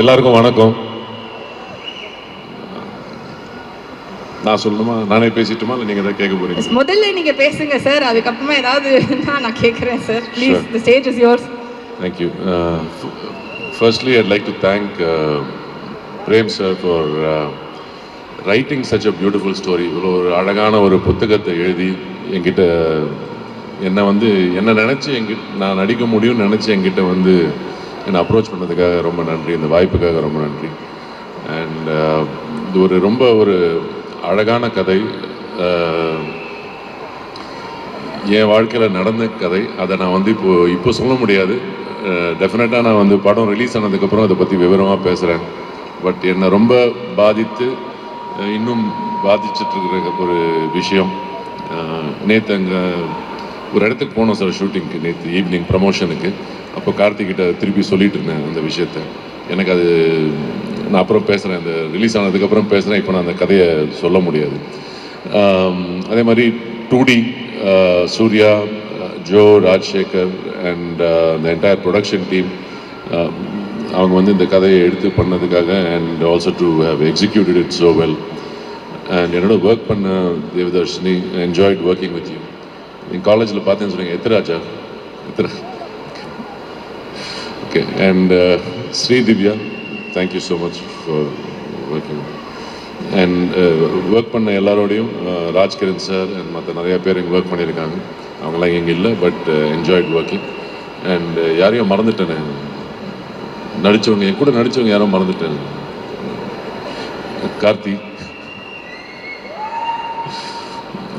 எல்லாருக்கும் வணக்கம். நான் சொல்லணுமா? நானே பேசிட்டுமா? இல்லை நீங்கள் எதாவது கேட்க போறீங்க முதல்ல நீங்க பேசுங்க சார் அதுக்கப்புறமா ஏதாவது நான் கேட்குறேன் sir please. The stage is yours Thank you. F- firstly, I'd like to thank uh, Prem sir for uh, writing such a beautiful story. இவ்வளோ ஒரு அழகான ஒரு புத்தகத்தை எழுதி என்கிட்ட என்னை வந்து என்ன நினச்சி எங்கிட்ட நான் நடிக்க முடியும்னு நினச்சி என்கிட்ட வந்து என்னை அப்ரோச் பண்ணதுக்காக ரொம்ப நன்றி இந்த வாய்ப்புக்காக ரொம்ப நன்றி. அண்ட் uh, இது ஒரு ரொம்ப ஒரு அழகான கதை. Uh, என் வாழ்க்கையில் நடந்த கதை. அதை நான் வந்து இப்போது இப்போ சொல்ல முடியாது. Uh, டெஃபினட்டாக நான் வந்து படம் ரிலீஸ் ஆனதுக்கப்புறம் அதை பற்றி விவரமாக பேசுகிறேன் பட் என்னை ரொம்ப பாதித்து இன்னும் பாதிச்சிட்ருக்கிற ஒரு விஷயம். நேற்று அங்கே ஒரு இடத்துக்கு போனோம் சார் ஷூட்டிங்க்கு நேற்று ஈவினிங் ப்ரமோஷனுக்கு அப்போ கார்த்திகிட்ட திருப்பி சொல்லிட்டு இருந்தேன் அந்த விஷயத்த. எனக்கு அது நான் அப்புறம் பேசுகிறேன் இந்த ரிலீஸ் ஆனதுக்கப்புறம் பேசுகிறேன் இப்போ நான் அந்த கதையை சொல்ல முடியாது. அதே மாதிரி two D Suriya Jo Rajasekar and இந்த என்டையர் ப்ரொடக்ஷன் டீம் அவங்க வந்து இந்த கதையை எடுத்து பண்ணதுக்காக and also to how executed it so well and என்னோட ஒர்க் பண்ண Devadarshini enjoyed working with you நீங்கள் காலேஜில் பார்த்தேன்னு சொன்னீங்க எத்திராஜா Ithra okay and Sri Divya thank you so much for working and work பண்ண எல்லாரோடையும் uh, ராஜ்கிரண் சார் அண்ட் மற்ற நிறையா பேர் இங்கே ஒர்க் பண்ணியிருக்காங்க. அவங்களாம் இங்கே இல்லை பட் என்ஜாய்ட் ஒர்க்கிங் அண்ட் யாரையும் மறந்துட்டேனே? நடித்தவங்க என் கூட நடித்தவங்க யாரும் மறந்துட்டேன்? கார்த்தி.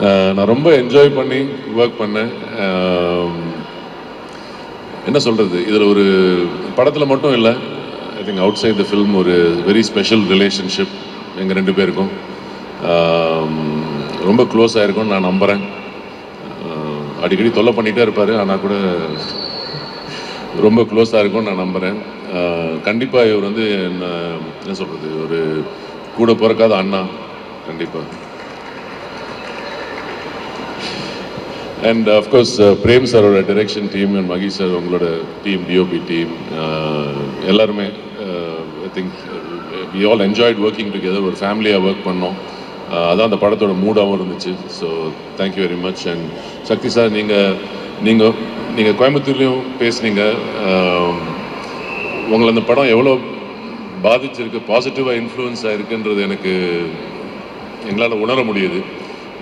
Uh, நான் ரொம்ப என்ஜாய் பண்ணி ஒர்க் பண்ணேன். Um, என்ன சொல்கிறது இதில் ஒரு படத்தில் மட்டும் இல்லை I think outside the film ஒரு வெரி ஸ்பெஷல் ரிலேஷன்ஷிப் எங்கள் ரெண்டு பேருக்கும். ரொம்ப க்ளோஸ் ஆகிருக்கும்னு நான் நம்புகிறேன் அடிக்கடி தொல்லை பண்ணிகிட்டே இருப்பார் ஆனால் கூட ரொம்ப க்ளோஸாக இருக்கும்னு நான் நம்புகிறேன் கண்டிப்பாக இவர் வந்து என்ன என்ன சொல்கிறது ஒரு கூட பிறக்காத அண்ணா கண்டிப்பாக அண்ட் அஃப்கோர்ஸ் பிரேம் சாரோட direction team and Magi sir உங்களோட டீம் டிஓபி டீம் எல்லாருமே I think we all enjoyed working together ஒரு ஃபேமிலியாக ஒர்க் பண்ணோம். Uh, அதான் அந்த படத்தோட மூடாகவும் இருந்துச்சு. So thank you very much and Shakthi sir நீங்கள் நீங்கள் நீங்கள் கோயம்புத்தூர்லேயும் பேசுனீங்க. Um, உங்களை அந்த படம் எவ்வளோ பாதிச்சிருக்கு பாசிட்டிவாக இன்ஃப்ளூயன்ஸ் ஆகிருக்குன்றது எனக்கு எங்களால் உணர முடியுது.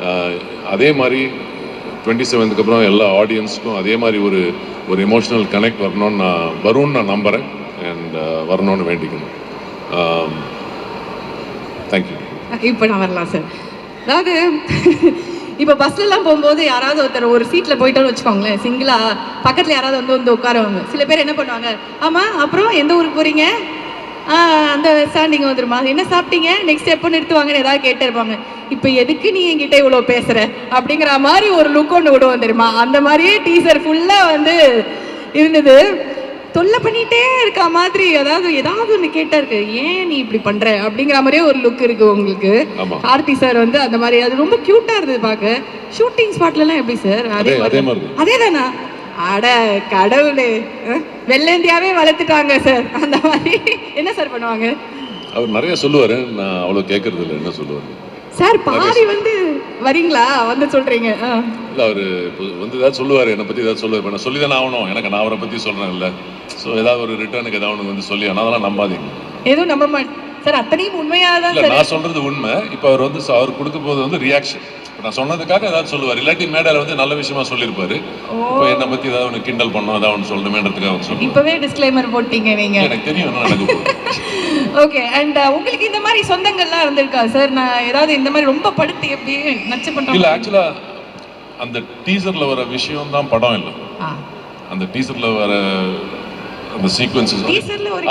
Uh, அதே மாதிரி டுவெண்ட்டி செவன்த்துக்கு அப்புறம் எல்லா ஆடியன்ஸ்க்கும் அதே மாதிரி ஒரு ஒரு எமோஷனல் கனெக்ட் வரணும்னு நான் வரும்னு நான் நம்புகிறேன் அண்ட் uh, வரணும்னு வேண்டிக்கணும். Um, தேங்க்யூ இப்போ நான் வரலாம் சார் அதாவது இப்போ பஸ்லலாம் போகும்போது யாராவது ஒருத்தர் ஒரு சீட்டில் போயிட்டோன்னு வச்சுக்கோங்களேன் சிங்கிளாக பக்கத்தில் யாராவது வந்து வந்து உட்காருவாங்க. சில பேர் என்ன பண்ணுவாங்க ஆமாம் அப்புறம் எந்த ஊருக்கு போகிறீங்க அந்த ஸ்டாண்டிங் வந்துருமா? என்ன சாப்பிட்டீங்க? நெக்ஸ்ட் எப்போ நிறுத்துவாங்கன்னு ஏதாவது கேட்டே இருப்பாங்க இப்போ எதுக்கு நீ என்கிட்ட இவ்வளோ பேசுகிற அப்படிங்கிற மாதிரி ஒரு லுக் ஒன்று விடுவோம் தெரியுமா அந்த மாதிரியே டீசர் ஃபுல்லாக வந்து இருந்தது. தொல்லை பண்ணிட்டே இருக்க மாதிரி அதாவது ஏதாவது ஒன்று கேட்டா இருக்கு ஏன் நீ இப்படி பண்ற? அப்படிங்கிற மாதிரியே ஒரு லுக் இருக்கு உங்களுக்கு. கார்த்தி சார் வந்து அந்த மாதிரி அது ரொம்ப கியூட்டா இருந்தது பார்க்க. ஷூட்டிங் ஸ்பாட்ல எல்லாம் எப்படி சார்? அதே அதே தான். அட கடவுளே. அஹ், வெள்ளேந்தியாவே வளர்த்துட்டாங்க சார். அந்த மாதிரி. என்ன சார் பண்ணுவாங்க? அவர் நிறைய சொல்லுவார். நான் அவ்வளோ கேட்கறது இல்லை என்ன சொல்லுவார்? சார் பாதி வந்து வரீங்களா? வந்து சொல்றீங்க. இல்லை அவர் வந்து ஏதாவது சொல்லுவார். என்னை பற்றி ஏதாவது சொல்லுவார். நான் சொல்லி தானே ஆகணும். எனக்கு நான் அவரை பற்றி சொல்கிறேன் இல்லை ஸோ ஏதாவது ஒரு ரிட்டர்னுக்கு ஏதாவது ஒன்று வந்து சொல்லி ஆனால் அதெல்லாம் நம்பாதீங்க. எதுவும் நம்ப மாட்டேன் சார் அத்தனையும் உண்மையா தான் நான் சொல்றது உண்மை. இப்போ அவர் வந்து அவர் கொடுக்க போது வந்து ரியாக்ஷன் நான் சொன்னதுக்காக ஏதாவது சொல்லுவார். இல்லாட்டி மேடையில் வந்து நல்ல விஷயமா சொல்லியிருப்பாரு. இப்போ என்னை பத்தி ஏதாவது ஒன்று கிண்டல் பண்ணோம் ஏதாவது ஒன்று சொல்லணுமேன்றதுக்காக அவர் சொல்லுவார். இப்பவே டிஸ்க்ளைமர் போட்டீங்க நீங்க. எனக்கு தெரியும் என்ன நடக்க ஓகே அண்ட் உங்களுக்கு இந்த மாதிரி சொந்தங்கள்லாம் இருந்திருக்கா சார் நான் ஏதாவது இந்த மாதிரி ரொம்ப படுத்து எப்படி நச்சு இல்ல பண்றோம் ஆக்சுவலா அந்த டீசர்ல வர விஷயம் தான் படம் இல்லை. அந்த டீசர்ல வர அந்த சீக்வன்சஸ்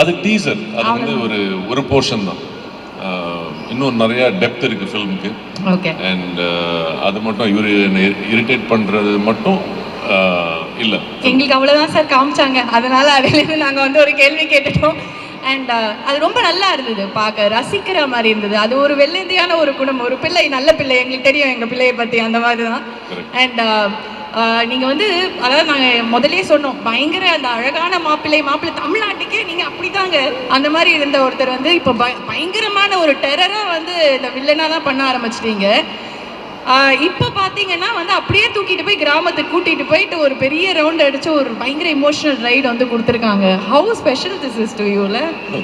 அது டீசர் அது வந்து ஒரு ஒரு போர்ஷன் தான். இன்னும் நிறைய டெப்த் இருக்கு ஃபிலிமுக்கு ஓகே அண்ட் அது மட்டும் இவர் இரிட்டேட் பண்றது மட்டும் ஆஹ் இல்ல. எங்களுக்கு அவ்வளவுதான் சார் காமிச்சாங்க. அதனால அதிலிருந்து நாங்க வந்து ஒரு கேள்வி கேட்டுட்டோம். அண்ட் அது ரொம்ப நல்லா இருந்தது. பார்க்க ரசிக்கிற மாதிரி இருந்தது. அது ஒரு வெள்ளந்தியான ஒரு குணம். ஒரு பிள்ளை நல்ல பிள்ளை. எங்களுக்கு தெரியும் எங்க பிள்ளையை பத்தி அந்த மாதிரி தான். அண்ட் நீங்கள் வந்து அதாவது நாங்கள் முதலே சொன்னோம் பயங்கர அந்த அழகான மாப்பிள்ளை மாப்பிள்ளை தமிழ்நாட்டுக்கே நீங்க அப்படிதாங்க. அந்த மாதிரி இருந்த ஒருத்தர் வந்து இப்போ பய- பயங்கரமான ஒரு டெரராக வந்து இந்த வில்லனாக தான் பண்ண ஆரம்பிச்சிட்டீங்க. இப்போ பார்த்தீங்கன்னா வந்து அப்படியே தூக்கிட்டு போய் கிராமத்துக்கு கூட்டிகிட்டு போயிட்டு ஒரு பெரிய ரவுண்ட் அடிச்சு ஒரு பயங்கர இமோஷனல் ரைடு வந்து கொடுத்துருக்காங்க. How special this is to யூல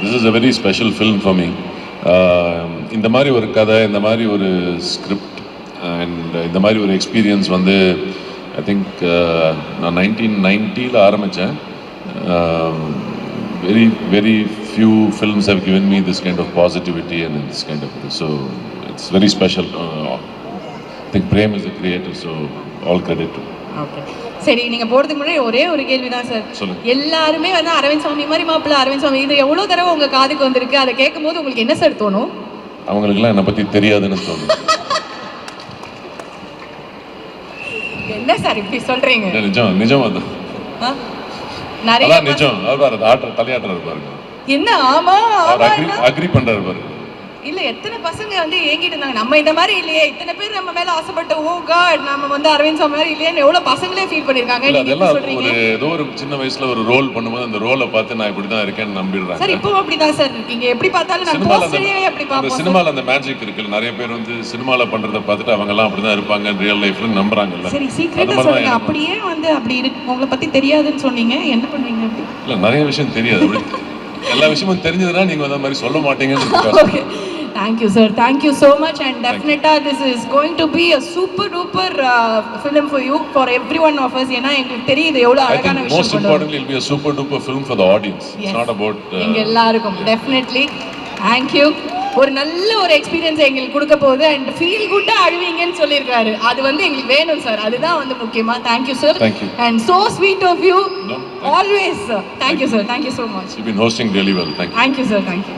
this is a very special film for me இந்த மாதிரி ஒரு கதை இந்த மாதிரி ஒரு ஸ்கிரிப்ட் அண்ட் இந்த மாதிரி ஒரு எக்ஸ்பீரியன்ஸ் வந்து ஐ திங்க் நான் நைன்டீன் நைன்ட்டியில் ஆரம்பித்தேன் very very few films have given me this kind of positivity and this kind of so it's very special uh, I think Prem is the creator so all credit to him. Okay சரி நீங்க போறதுக்கு முன்னாடி ஒரே ஒரு கேள்வி தான் sir. எல்லாருமே வந்து அரவிந்த் சாமி மாதிரி மாப்பிள்ள அரவிந்த் சாமி இது எவ்வளவு தடவை உங்க காதுக்கு வந்திருக்கு? அதை கேட்கும் போது உங்களுக்கு என்ன சார் தோணும்? அவங்களுக்குலாம் என்னை பற்றி தெரியாதுன்னு தோணுது. என்ன சார் இப்படி சொல்றீங்க? நிஜம் நிஜம் அது ஆ? நிறைய நிஜம். பாரு ஆட்டுற தலையாட்டுறாரு பாருங்க என்ன ஆமா அவர் ஆமா அக்ரி அக்ரி பண்றாரு பாருங்க இல்ல எத்தனை பசங்க வந்து ஏங்கிட்டு இருந்தாங்க? நம்ம இந்த மாதிரி இல்லையே. இத்தனை பேர் நம்ம மேல ஆசைப்பட்ட ஓ காட் நம்ம வந்து அரவிந்த் சாமி மாதிரி இல்லையேன்னு எவ்வளவு பசங்களே ஃபீல் பண்ணிருக்காங்க. எப்படி அதெல்லாம் ஒரு ஏதோ ஒரு சின்ன வயசுல ஒரு ரோல் பண்ணும்போது அந்த ரோலை பார்த்து நான் இப்படி தான் இருக்கேன்னு சார் நம்பிடுறாங்க இப்பவும் அப்படிதான் சார். இருக்கீங்க எப்படி பார்த்தாலும் நான் போஸ்டரே அப்படி பார்ப்போம் சினிமால அந்த மேஜிக் இருக்குல்ல. நிறைய பேர் வந்து சினிமால பண்றத பார்த்துட்டு அவங்க எல்லாம் அப்படிதான் இருப்பாங்க ரியல் லைஃப்ல நம்புறாங்கல்ல. சரி தான் சொல்லுங்க. அப்படியே வந்து அப்படி இருக்கு. உங்களை பத்தி தெரியாதுன்னு சொன்னீங்க. என்ன பண்ணுவீங்க அப்படி? இல்ல நிறைய விஷயம் தெரியாது. எல்லா விஷயமும் தெரிஞ்சதுன்னா நீங்க அந்த மாதிரி சொல்ல மாட்டீங்கன்னு thank you sir thank you so much and டெஃபினட்டாக this is going to be a super duper film for you for every one of us ஏன்னா எங்களுக்கு தெரியுது எவ்வளோ அழகான திங்க் விஷயம் most. Importantly I'll be a super duper film for the audience. It's not about எங்க எல்லாருக்கும் definitely thank you ஒரு நல்ல ஒரு எக்ஸ்பீரியன்ஸ் எங்களுக்கு கொடுக்க போகுது. அண்ட் ஃபீல் குட்டா அழுவீங்கன்னு சொல்லியிருக்காரு. அது வந்து எங்களுக்கு வேணும் சார் அதுதான் வந்து முக்கியமா. Thank you sir Thank you. And so sweet of you always thank you sir thank you so much you hosting really well. Thank you. Thank you sir thank you